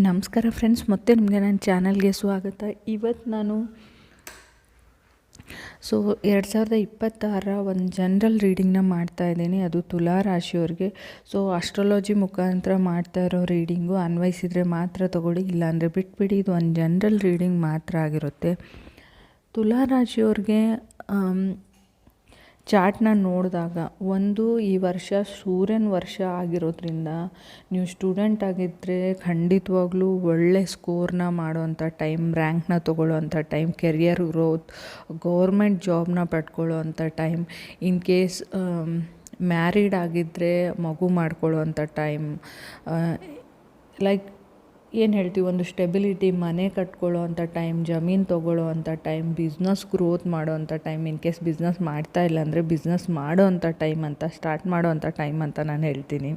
ನಮಸ್ಕಾರ ಫ್ರೆಂಡ್ಸ್ ಮತ್ತೆ ನಿಮಗೆ ನನ್ನ ಚಾನಲ್ಗೆ ಸ್ವಾಗತ. ಇವತ್ತು ನಾನು ಸೊ, ಎರಡು ಸಾವಿರದ ಇಪ್ಪತ್ತಾರ ಒಂದು ಜನರಲ್ ರೀಡಿಂಗ್ನ ಮಾಡ್ತಾ ಇದ್ದೀನಿ. ಅದು ತುಲಾ ರಾಶಿಯವ್ರಿಗೆ. ಸೊ ಅಸ್ಟ್ರಾಲಜಿ ಮುಖಾಂತರ ಮಾಡ್ತಾ ಇರೋ ರೀಡಿಂಗು ಅನ್ವಯಿಸಿದರೆ ಮಾತ್ರ ತೊಗೊಳ್ಳಿ. ಇಲ್ಲಾಂದರೆ ಬಿಟ್ಬಿಡಿ, ಇದು ಒಂದು ಜನರಲ್ ರೀಡಿಂಗ್ ಮಾತ್ರ ಆಗಿರುತ್ತೆ. ತುಲಾ ರಾಶಿಯವ್ರಿಗೆ ಚಾರ್ಟ್ನ ನೋಡಿದಾಗ ಒಂದು ಈ ವರ್ಷ ಸೂರ್ಯನ ವರ್ಷ ಆಗಿರೋದ್ರಿಂದ ನೀವು ಸ್ಟೂಡೆಂಟ್ ಆಗಿದ್ದರೆ ಖಂಡಿತವಾಗ್ಲೂ ಒಳ್ಳೆ ಸ್ಕೋರ್ನ ಮಾಡೋವಂಥ ಟೈಮ್, ರ್ಯಾಂಕ್ನ ತೊಗೊಳ್ಳೋವಂಥ ಟೈಮ್, ಕೆರಿಯರ್ ಗ್ರೋತ್ ಗೌರ್ಮೆಂಟ್ ಜಾಬ್ನ ಪಡ್ಕೊಳ್ಳೋವಂಥ ಟೈಮ್, ಇನ್ ಕೇಸ್ ಮ್ಯಾರಿಡ್ ಆಗಿದ್ದರೆ ಮಗು ಮಾಡ್ಕೊಳ್ಳೋವಂಥ ಟೈಮ್ ಲೈಕ್ ಏನು ಹೇಳ್ತೀವಿ, ಒಂದು ಸ್ಟೆಬಿಲಿಟಿ ಮನೆ ಕಟ್ಕೊಳ್ಳೋ ಅಂಥ ಟೈಮ್ ಜಮೀನು ತೊಗೊಳ್ಳೋ ಅಂಥ ಟೈಮ್ ಬಿಸ್ನೆಸ್ ಗ್ರೋತ್ ಮಾಡೋ ಅಂಥ ಟೈಮ್ ಇನ್ ಕೇಸ್ ಬಿಸ್ನೆಸ್ ಮಾಡ್ತಾ ಇಲ್ಲ ಅಂದರೆ ಬಿಸ್ನೆಸ್ ಮಾಡೋ ಅಂಥ ಟೈಮ್ ಅಂತ ಸ್ಟಾರ್ಟ್ ಮಾಡೋ ಅಂಥ ಟೈಮ್ ಅಂತ ನಾನು ಹೇಳ್ತೀನಿ.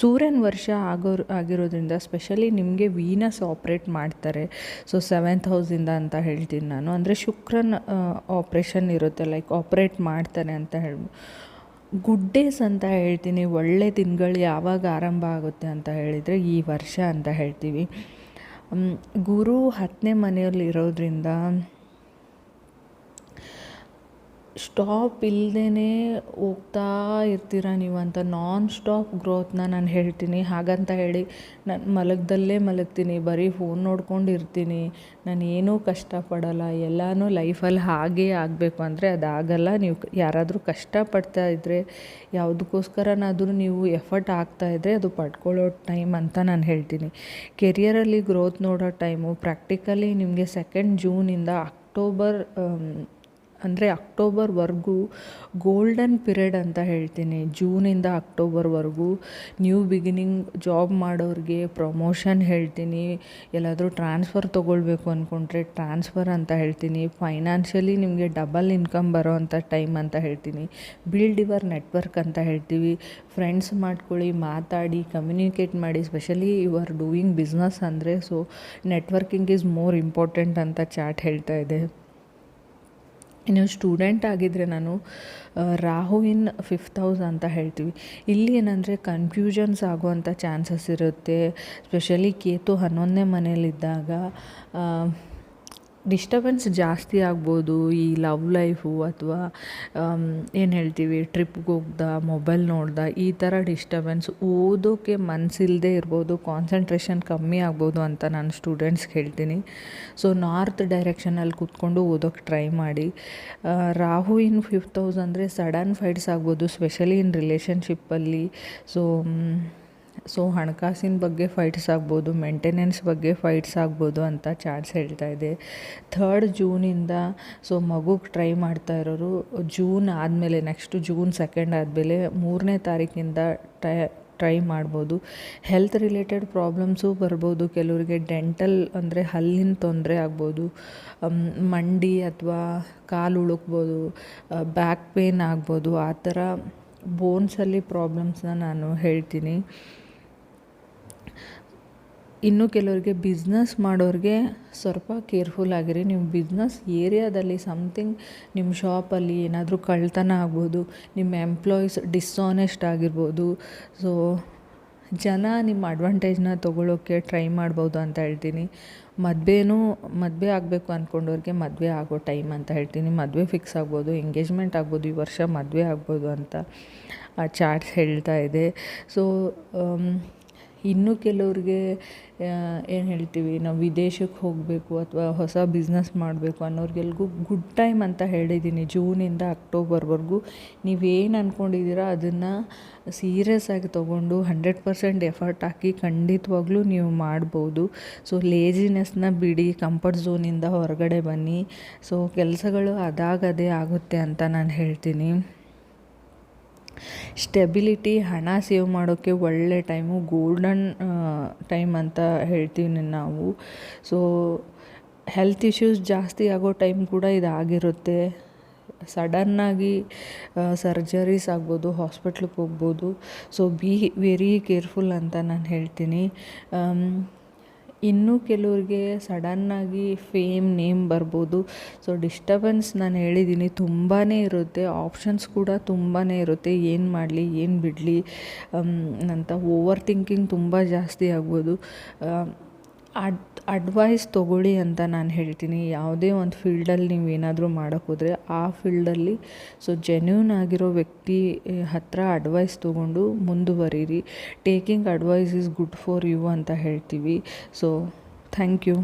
ಸೂರ್ಯನ ವರ್ಷ ಆಗೋ ಆಗಿರೋದ್ರಿಂದ ಸ್ಪೆಷಲಿ ನಿಮಗೆ ವೀನಸ್ ಆಪ್ರೇಟ್ ಮಾಡ್ತಾರೆ. ಸೊ ಸೆವೆಂತ್ ಹೌಸಿಂದ ಅಂತ ಹೇಳ್ತೀನಿ ನಾನು. ಅಂದರೆ ಶುಕ್ರನ ಆಪ್ರೇಷನ್ ಇರುತ್ತೆ ಲೈಕ್ ಆಪ್ರೇಟ್ ಮಾಡ್ತಾರೆ ಅಂತ ಹೇಳಿ ಗುಡ್ ಡೇಸ್ ಅಂತ ಹೇಳ್ತೀನಿ, ಒಳ್ಳೆ ದಿನಗಳು ಯಾವಾಗ ಆರಂಭ ಆಗುತ್ತೆ ಅಂತ ಹೇಳಿದರೆ ಈ ವರ್ಷ ಅಂತ ಹೇಳ್ತೀವಿ. ಗುರು ಹತ್ತನೇ ಮನೆಯಲ್ಲಿ ಇರೋದ್ರಿಂದ ಸ್ಟಾಪ್ ಇಲ್ಲದೇ ಹೋಗ್ತಾ ಇರ್ತೀರ ನೀವು ಅಂತ ನಾನ್ ಸ್ಟಾಪ್ ಗ್ರೋತ್ನ ನಾನು ಹೇಳ್ತೀನಿ. ಹಾಗಂತ ಹೇಳಿ, ನಾನು ಮಲಗ್ದಲ್ಲೇ ಮಲಗ್ತೀನಿ, ಬರೀ ಫೋನ್ ನೋಡ್ಕೊಂಡು ಇರ್ತೀನಿ ನಾನು ಏನೂ ಕಷ್ಟಪಡಲ್ಲ. ಎಲ್ಲನೂ ಲೈಫಲ್ಲಿ ಹಾಗೇ ಆಗಬೇಕು ಅಂದರೆ ಅದಾಗಲ್ಲ. ನೀವು ಯಾರಾದರೂ ಕಷ್ಟಪಡ್ತಾ ಇದ್ದರೆ ಯಾವುದಕ್ಕೋಸ್ಕರನಾದರೂ ನೀವು ಎಫರ್ಟ್ ಇದ್ದರೆ ಅದು ಪಡ್ಕೊಳ್ಳೋ ಟೈಮ್ ಅಂತ ನಾನು ಹೇಳ್ತೀನಿ. ಕೆರಿಯರಲ್ಲಿ ಗ್ರೋತ್ ನೋಡೋ ಟೈಮು ಪ್ರಾಕ್ಟಿಕಲಿ ನಿಮಗೆ ಸೆಕೆಂಡ್ ಜೂನಿಂದ ಅಕ್ಟೋಬರ್ ಅಂದರೆ ಅಕ್ಟೋಬರ್ವರೆಗೂ ಗೋಲ್ಡನ್ ಪಿರಿಯಡ್ ಅಂತ ಹೇಳ್ತೀನಿ. ಜೂನಿಂದ ಅಕ್ಟೋಬರ್ವರೆಗೂ ನ್ಯೂ ಬಿಗಿನಿಂಗ್ ಜಾಬ್ ಮಾಡೋರಿಗೆ ಪ್ರಮೋಷನ್ ಹೇಳ್ತೀನಿ. ಎಲ್ಲಾದರೂ ಟ್ರಾನ್ಸ್ಫರ್ ತೊಗೊಳ್ಬೇಕು ಅಂದ್ಕೊಂಡ್ರೆ ಟ್ರಾನ್ಸ್ಫರ್ ಅಂತ ಹೇಳ್ತೀನಿ. ಫೈನಾನ್ಷಿಯಲಿ ನಿಮಗೆ ಡಬಲ್ ಇನ್ಕಮ್ ಬರೋ ಅಂಥ ಟೈಮ್ ಅಂತ ಹೇಳ್ತೀನಿ. ಬಿಲ್ಡ್ ಯುವರ್ ನೆಟ್ವರ್ಕ್ ಅಂತ ಹೇಳ್ತೀವಿ. ಫ್ರೆಂಡ್ಸ್ ಮಾಡ್ಕೊಳ್ಳಿ, ಮಾತಾಡಿ ಕಮ್ಯುನಿಕೇಟ್ ಮಾಡಿ specially you are doing business ಅಂದರೆ so networking is more important ಅಂತ ಚಾಟ್ ಹೇಳ್ತಾ ಇದೆ. ಇನ್ನು ಸ್ಟೂಡೆಂಟ್ ಆಗಿದ್ದರೆ ನಾನು ರಾಹು ಇನ್ ಫಿಫ್ತ್ ಹೌಸ್ ಅಂತ ಹೇಳ್ತೀವಿ. ಇಲ್ಲಿ ಏನಂದರೆ ಕನ್ಫ್ಯೂಷನ್ಸ್ ಆಗುವಂಥ ಚಾನ್ಸಸ್ ಇರುತ್ತೆ. ಸ್ಪೆಷಲಿ ಕೇತು ಹನ್ನೊಂದನೇ ಮನೇಲಿದ್ದಾಗ ಡಿಸ್ಟರ್ಬೆನ್ಸ್ ಜಾಸ್ತಿ ಆಗ್ಬೋದು, ಈ ಲವ್ ಲೈಫು ಅಥವಾ ಏನು ಹೇಳ್ತೀವಿ ಟ್ರಿಪ್ಗೆ ಹೋಗ್ದ ಮೊಬೈಲ್ ನೋಡ್ದ, ಈ ಥರ ಡಿಸ್ಟರ್ಬೆನ್ಸ್ ಓದೋಕ್ಕೆ ಮನಸ್ಸಿಲ್ಲದೆ ಇರ್ಬೋದು ಕಾನ್ಸಂಟ್ರೇಷನ್ ಕಮ್ಮಿ ಆಗ್ಬೋದು ಅಂತ ನಾನು ಸ್ಟೂಡೆಂಟ್ಸ್ಗೆ ಹೇಳ್ತೀನಿ. ಸೊ ನಾರ್ತ್ ಡೈರೆಕ್ಷನಲ್ಲಿ ಕೂತ್ಕೊಂಡು ಓದೋಕ್ಕೆ ಟ್ರೈ ಮಾಡಿ. ರಾಹು ಇನ್ ಫಿಫ್ತ್ ಹೌಸ್ ಅಂದರೆ ಸಡನ್ ಫೈಟ್ಸ್ ಆಗ್ಬೋದು ಸ್ಪೆಷಲಿ ಇನ್ ರಿಲೇಷನ್ಶಿಪ್ಪಲ್ಲಿ ಸೊ ಸೊ ಹಣಕಾಸಿನ ಬಗ್ಗೆ ಫೈಟ್ಸ್ ಆಗ್ಬೋದು ಮೇಂಟೆನೆನ್ಸ್ ಬಗ್ಗೆ ಫೈಟ್ಸ್ ಆಗ್ಬೋದು ಅಂತ ಚಾರ್ಟ್ಸ್ ಹೇಳ್ತಾ ಇದೆ. ಥರ್ಡ್ ಜೂನಿಂದ ಸೊ ಮಗುಗೆ ಟ್ರೈ ಮಾಡ್ತಾ ಇರೋರು ಜೂನ್ ಆದಮೇಲೆ ನೆಕ್ಸ್ಟ್ ಜೂನ್ ಸೆಕೆಂಡ್ ಆದಮೇಲೆ ಮೂರನೇ ತಾರೀಕಿಂದ ಟ್ರೈ ಟ್ರೈ ಮಾಡ್ಬೋದು. ಹೆಲ್ತ್ ರಿಲೇಟೆಡ್ ಪ್ರಾಬ್ಲಮ್ಸು ಬರ್ಬೋದು, ಕೆಲವರಿಗೆ ಡೆಂಟಲ್ ಅಂದರೆ ಹಲ್ಲಿನ ತೊಂದರೆ ಆಗ್ಬೋದು ಮಂಡಿ ಅಥವಾ ಕಾಲು ಉಳುಕ್ಬೋದು ಬ್ಯಾಕ್ ಪೇನ್ ಆಗ್ಬೋದು, ಆ ಥರ ಬೋನ್ಸಲ್ಲಿ ಪ್ರಾಬ್ಲಮ್ಸ್ನ ನಾನು ಹೇಳ್ತೀನಿ. ಇನ್ನು ಕೆಲವರಿಗೆ ಬಿಸ್ನೆಸ್ ಮಾಡೋರಿಗೆ ಸ್ವಲ್ಪ ಕೇರ್ಫುಲ್ ಆಗಿರಿ. ನಿಮ್ಮ ಬಿಸ್ನೆಸ್ ಏರಿಯಾದಲ್ಲಿ ಸಮ್ಥಿಂಗ್ ನಿಮ್ಮ ಶಾಪಲ್ಲಿ ಏನಾದರೂ ಕಳ್ತನ ಆಗ್ಬೋದು ನಿಮ್ಮ ಎಂಪ್ಲಾಯೀಸ್ ಡಿಸ್ಆನೆಸ್ಟ್ ಆಗಿರ್ಬೋದು ಸೊ ಜನ ನಿಮ್ಮ ಅಡ್ವಾಂಟೇಜ್ನ ತೊಗೊಳ್ಳೋಕ್ಕೆ ಟ್ರೈ ಮಾಡ್ಬೋದು ಅಂತ ಹೇಳ್ತೀನಿ. ಮದುವೆನೂ, ಮದುವೆ ಆಗಬೇಕು ಅಂದ್ಕೊಂಡವ್ರಿಗೆ ಮದುವೆ ಆಗೋ ಟೈಮ್ ಅಂತ ಹೇಳ್ತೀನಿ. ಮದುವೆ ಫಿಕ್ಸ್ ಆಗ್ಬೋದು ಎಂಗೇಜ್ಮೆಂಟ್ ಆಗ್ಬೋದು, ಈ ವರ್ಷ ಮದುವೆ ಆಗ್ಬೋದು ಅಂತ ಆ ಚಾರ್ಟ್ಸ್ ಹೇಳ್ತಾ ಇದೆ. ಸೊ ಇನ್ನು ಕೆಲವ್ರಿಗೆ ಏನು ಹೇಳ್ತೀವಿ, ನಾವು ವಿದೇಶಕ್ಕೆ ಹೋಗಬೇಕು ಅಥವಾ ಹೊಸ ಬಿಸ್ನೆಸ್ ಮಾಡಬೇಕು ಅನ್ನೋರಿಗೆಲ್ಗೂ ಗುಡ್ ಟೈಮ್ ಅಂತ ಹೇಳಿದ್ದೀನಿ ಜೂನಿಂದ ಅಕ್ಟೋಬರ್ವರೆಗೂ. ನೀವೇನು ಅಂದ್ಕೊಂಡಿದ್ದೀರಾ ಅದನ್ನು ಸೀರಿಯಸ್ ಆಗಿ ತೊಗೊಂಡು ಹಂಡ್ರೆಡ್ ಪರ್ಸೆಂಟ್ ಎಫರ್ಟ್ ಹಾಕಿ ಖಂಡಿತವಾಗ್ಲೂ ನೀವು ಮಾಡ್ಬೋದು. ಸೊ ಲೇಜಿನೆಸ್ನ ಬಿಡಿ ಕಂಫರ್ಟ್ ಝೋನಿಂದ ಹೊರಗಡೆ ಬನ್ನಿ. ಸೊ ಕೆಲಸಗಳು ಅದಾಗದೇ ಆಗುತ್ತೆ ಅಂತ ನಾನು ಹೇಳ್ತೀನಿ. ಸ್ಟೆಬಿಲಿಟಿ, ಹಣ ಸೇವ್ ಮಾಡೋಕ್ಕೆ ಒಳ್ಳೆ ಟೈಮು, ಗೋಲ್ಡನ್ ಟೈಮ್ ಅಂತ ಹೇಳ್ತೀವಿ ನಾವು. ಸೊ, ಹೆಲ್ತ್ ಇಶ್ಯೂಸ್ ಜಾಸ್ತಿ ಆಗೋ ಟೈಮ್ ಕೂಡ ಇದಾಗಿರುತ್ತೆ. ಸಡನ್ನಾಗಿ ಸರ್ಜರೀಸ್ ಆಗ್ಬೋದು, ಹಾಸ್ಪಿಟ್ಲಿಗೆ ಹೋಗ್ಬೋದು. ಸೊ, ಬಿ ವೆರಿ ಕೇರ್ಫುಲ್ ಅಂತ ನಾನು ಹೇಳ್ತೀನಿ. ಇನ್ನೂ ಕೆಲವ್ರಿಗೆ ಸಡನ್ನಾಗಿ ಫೇಮ್ ನೇಮ್ ಬರ್ಬೋದು. ಸೊ ಡಿಸ್ಟರ್ಬೆನ್ಸ್ ನಾನು ಹೇಳಿದ್ದೀನಿ ತುಂಬಾ ಇರುತ್ತೆ. ಆಪ್ಷನ್ಸ್ ಕೂಡ ತುಂಬಾ ಇರುತ್ತೆ. ಏನು ಮಾಡಲಿ, ಏನು ಬಿಡಲಿ ಅಂತ ಓವರ್ ಥಿಂಕಿಂಗ್ ತುಂಬ ಜಾಸ್ತಿ ಆಗ್ಬೋದು. ಅಡ್ ಅಡ್ವೈಸ್ ತೊಗೊಳ್ಳಿ ಅಂತ ನಾನು ಹೇಳ್ತೀನಿ. ಯಾವುದೇ ಒಂದು ಫೀಲ್ಡಲ್ಲಿ ನೀವು ಏನಾದರೂ ಮಾಡೋಕ್ಕೆ ಹೋದರೆ ಆ ಫೀಲ್ಡಲ್ಲಿ ಸೊ ಜೆನ್ಯೂನ್ ಆಗಿರೋ ವ್ಯಕ್ತಿ ಹತ್ತಿರ ಅಡ್ವೈಸ್ ತೊಗೊಂಡು ಮುಂದುವರೀರಿ. Taking advice is good for you ಅಂತ ಹೇಳ್ತೀವಿ. So thank you